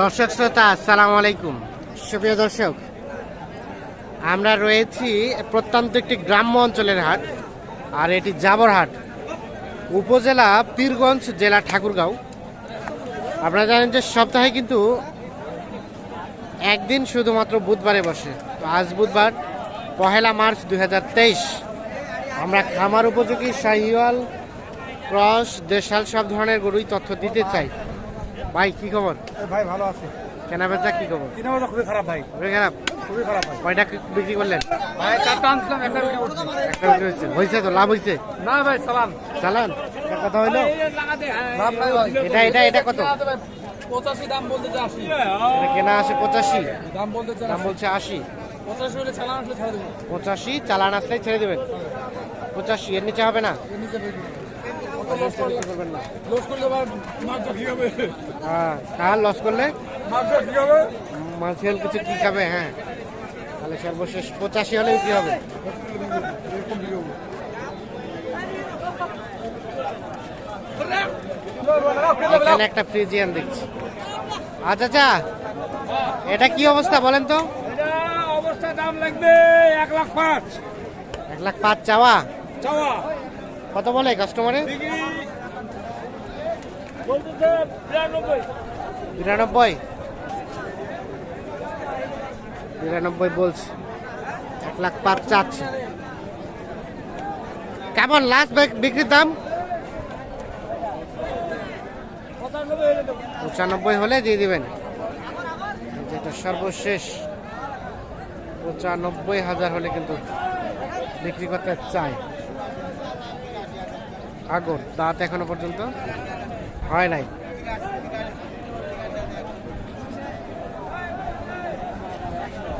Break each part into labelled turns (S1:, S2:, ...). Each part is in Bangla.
S1: দর্শক শ্রোতা, আসসালামু আলাইকুম। সুপ্রিয় দর্শক, আমরা রয়েছি প্রত্যন্ত একটি গ্রাম্য অঞ্চলের হাট, আর এটি জাবরহাট উপজেলা পীরগঞ্জ জেলা ঠাকুরগাঁও। আপনারা জানেন যে সপ্তাহে কিন্তু একদিন শুধুমাত্র বুধবারে বসে। তো আজ বুধবার, পহেলা মার্চ দুই হাজার তেইশ। আমরা খামার উপযোগী শাহিওয়াল, ক্রস, দেশাল সব ধরনের গরুই তথ্য দিতে চাই। ভাই কি খবর?
S2: ভাই ভালো আছে।
S1: কেনা বেচা কি খবর?
S2: তিন নম্বর খুবই খারাপ ভাই।
S1: খুবই খারাপ?
S2: খুবই খারাপ ভাই।
S1: কয়টা বিক্রি করলেন?
S2: ভাই চারটা আনছিলাম একটা বিক্রি করছি।
S1: একটা বিক্রি হয়েছে। হয়েছে তো? লাভ হয়েছে?
S2: না ভাই সালাম
S1: চালান? এটা কথা হইল?
S2: লাভ নাই ভাই।
S1: এটা এটা এটা কত?
S2: পঁচাশি দাম বলতে আশি।
S1: এটা কেনা আছে পঁচাশি।
S2: দাম বলতে
S1: দাম বলছে আশি।
S2: পঁচাশি হলে চালান আসলে ছাড়া দেবো।
S1: পঁচাশি চালান আসলে ছেড়ে দেবেন। পঁচাশি এর নিচে হবে না?
S2: এর নিচে
S1: কার লস করলে? মাছের কিছু কি খাবে? হ্যাঁ। তাহলে সর্বশেষ পঁচাশি হলে কি হবে? এখানে একটা ফ্রিজিয়ান দেখছি। আচ্ছা আচ্ছা। এটা কি অবস্থা বলেন তো?
S2: অবস্থা দাম লাগবে এক লাখ পাঁচ।
S1: এক লাখ পাঁচ চাওয়া?
S2: চাওয়া।
S1: কত বলে কাস্টমারে
S2: বিরানব্বই।
S1: বিরানব্বই বলছে এক লাখ পাঁচ চাচ্ছে কেমন? লাস্ট বিক্রির দাম?
S2: পঁচানব্বই হলে
S1: দিয়ে দিবেন। যেটা সর্বশেষ, পঁচানব্বই হাজার হলে কিন্তু বিক্রি করতে চায়। আগর দাঁত এখনও পর্যন্ত হয় নাই।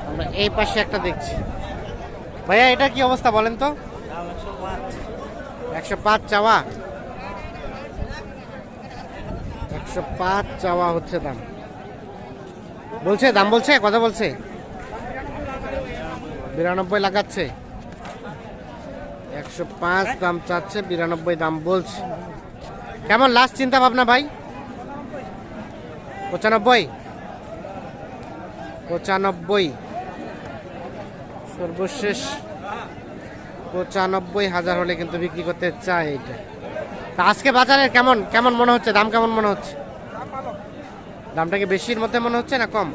S1: আমরা এই পাশে একটা দেখছি। ভাইয়া, এটা কি অবস্থা বলেন তো? একশো পাঁচ চাওয়া। একশো পাঁচ চাওয়া হচ্ছে দাম। বলছে দাম বলছে, কথা বলছে। বিরানব্বই লাগাচ্ছে। একশো পাঁচ দাম চাচ্ছে, বিরানব্বই দাম বলছে। কেমন লাস্ট চিন্তা ভাবনা ভাই? পঁচানব্বই? পঁচানব্বই। সর্বশেষ পঁচানব্বই হাজার হলে কিন্তু বিক্রি করতে চায় এইটা তা আজকে বাজারের কেমন কেমন মনে হচ্ছে? দাম কেমন মনে হচ্ছে? দামটা কি বেশির মধ্যে মনে হচ্ছে না কম?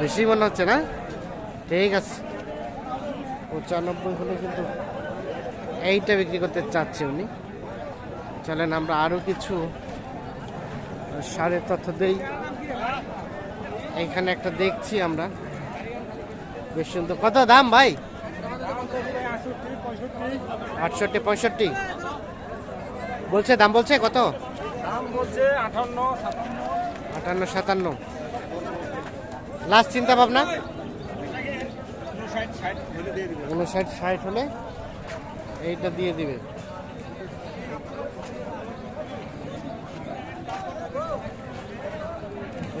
S1: বেশি মনে হচ্ছে না? ঠিক আছে। পঁচানব্বই হলে কিন্তু এইটা বিক্রি করতে চাচ্ছে উনি। চলেন আমরা আরও কিছু সারের তথ্য দেই। এইখানে একটা দেখছি আমরা। বেশ সুন্দর। কত দাম ভাই? আটষট্টি পঁয়ষট্টি। বলছে দাম বলছে কত?
S2: দাম বলছে আঠান্ন
S1: আটান্ন সাতান্ন। লাস্ট চিন্তা ভাবনা
S2: ষাট ষাট হলে দিয়ে দিবে
S1: উনষাট ষাট হলে এইটা দিয়ে দিবে।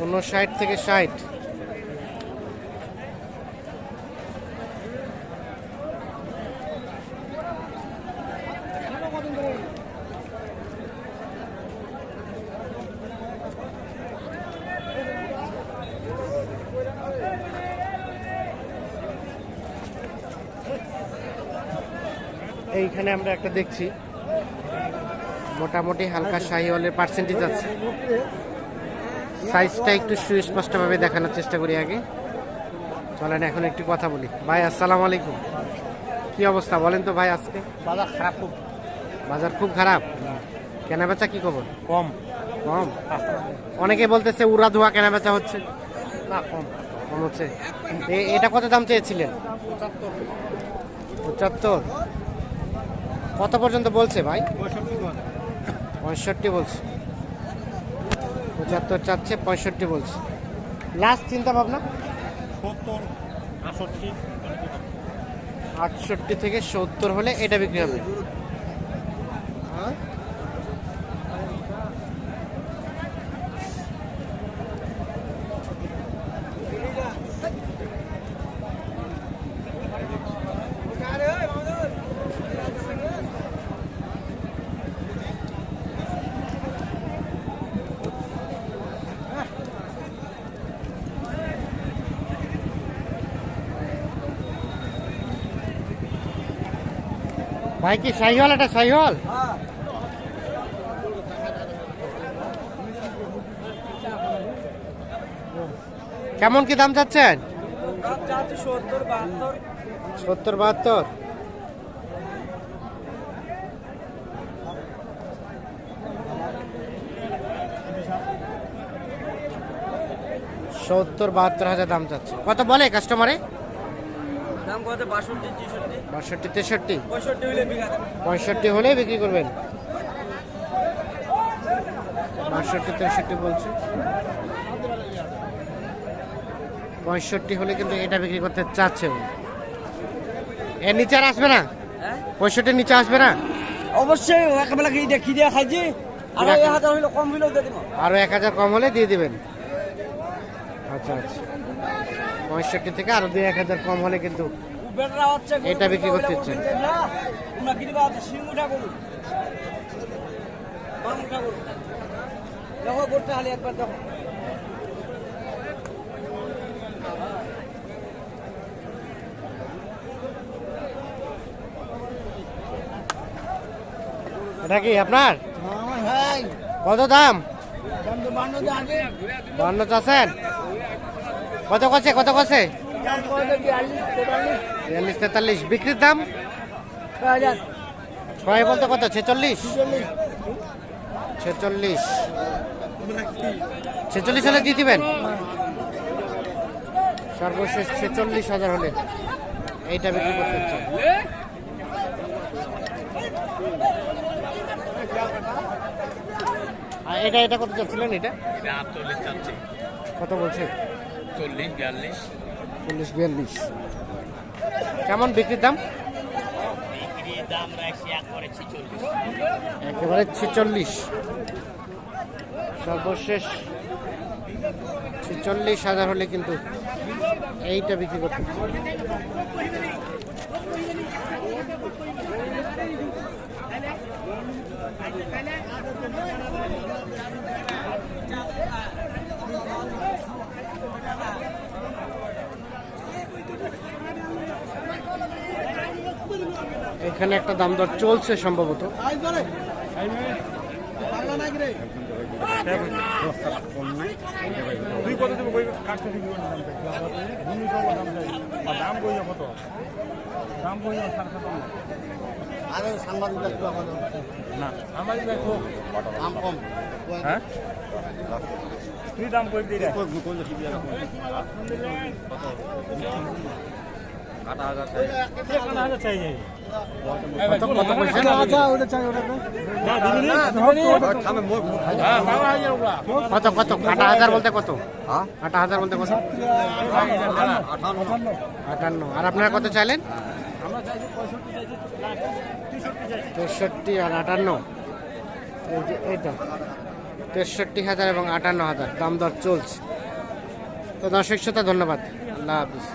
S1: উনষাট থেকে ষাট। এইখানে আমরা একটা দেখছি। মোটামুটি হালকা শাহিওয়ালের পার্সেন্টেজ আছে। সাইজটা একটু সুস্পষ্টভাবে দেখানোর চেষ্টা করি আগে। চলেন এখন একটু কথা বলি। ভাই আসসালামু আলাইকুম। কি অবস্থা? বলেন তো ভাই আজকে।
S2: বাজার খারাপ খুব।
S1: বাজার খুব খারাপ? কেনা বেচা কি খবর?
S2: কম।
S1: কম? অনেকে বলতেছে উড়া ধোয়া কেনা বেচা হচ্ছে।
S2: না কম।
S1: কম হচ্ছে। এ- এটা কত দাম চেয়েছিলেন?
S2: পঁচাত্তর।
S1: পঁচাত্তর? কত পর্যন্ত বলছে ভাই?
S2: পঁয়ষট্টি
S1: বলছে। পঁচাত্তর চাচ্ছে পঁয়ষট্টি বলছে। লাস্ট চিন্তা ভাবনা?
S2: আটষট্টি
S1: আটষট্টি থেকে সত্তর হলে এটা বিক্রি হবে। ভাই কি শাহিওয়াল এটা শাহিওয়াল কেমন কি দাম চাচ্ছেন?
S2: সত্তর বাহাত্তর।
S1: সত্তর বাহাত্তর হাজার দাম চাচ্ছে। কত বলে কাস্টমারে
S2: দাম কত? বাষট্টি ছেষট্টি?
S1: বাষট্টি তেষট্টি।
S2: পঁয়ষট্টি হলে বিঘা
S1: পঁয়ষট্টি হলে বিক্রি করবেন। বাষট্টি তেষট্টি বলছে। পঁয়ষট্টি হলে কিন্তু এটা বিক্রি করতে চাচ্ছে। এর নিচে আর আসবে না?
S2: হ্যাঁ?
S1: পঁয়ষট্টির নিচে আসবে না?
S2: অবশ্যই একেবেলা কি দেখি দিয়ে খাইছি? আর। এক হাজার হইলে কম হইলেও দিয়ে দিব।
S1: আরও এক হাজার কম হলে দিয়ে দিবেন। আচ্ছা আচ্ছা। পঁয়ষট্টি থেকে আরও দুই এক হাজার কম হলে কিন্তু এটা বিক্রি করতে ইচ্ছে। এটা কি আপনার?
S2: ভাই।
S1: কত দাম?
S2: বান্ন
S1: চাচ্ছেন কত কছে কত কছে
S2: বিয়াল্লিশ তেতাল্লিশ।
S1: বিক্রির দাম?
S2: ছয় হাজার।
S1: ছয় বলতে কত? ছেচল্লিশ? ছেচল্লিশ। ছেচল্লিশ। হলে দিয়ে দিবেন? সর্বশেষ ছেচল্লিশ হাজার হলে। এইটা বিক্রি করতে চাই আর এটা এটা কত চাচ্ছিলেন এটা? কত বলছে?
S3: চল্লিশ বিয়াল্লিশ।
S1: চল্লিশ বিয়াল্লিশ। কেমন বিক্রির দাম?
S3: একেবারে ছেচল্লিশ।
S1: সর্বশেষ ছেচল্লিশ হাজার হলে কিন্তু এইটা বিক্রি করতে চাই। এখানে একটা দাম দর চলছে সম্ভবত।
S4: দাম আর দাম
S2: কম।
S4: হ্যাঁ? তুই দাম
S1: কত? কত হাজার কত হাজার কত? আটান্ন। আর আপনারা কত চাইলেন? তেষট্টি আর আটান্ন। এইটা। তেষট্টি হাজার এবং আটান্ন হাজার। দাম দর চলছে। তো দর্শক শ্রোতা, ধন্যবাদ। আল্লাহ হাফিজ।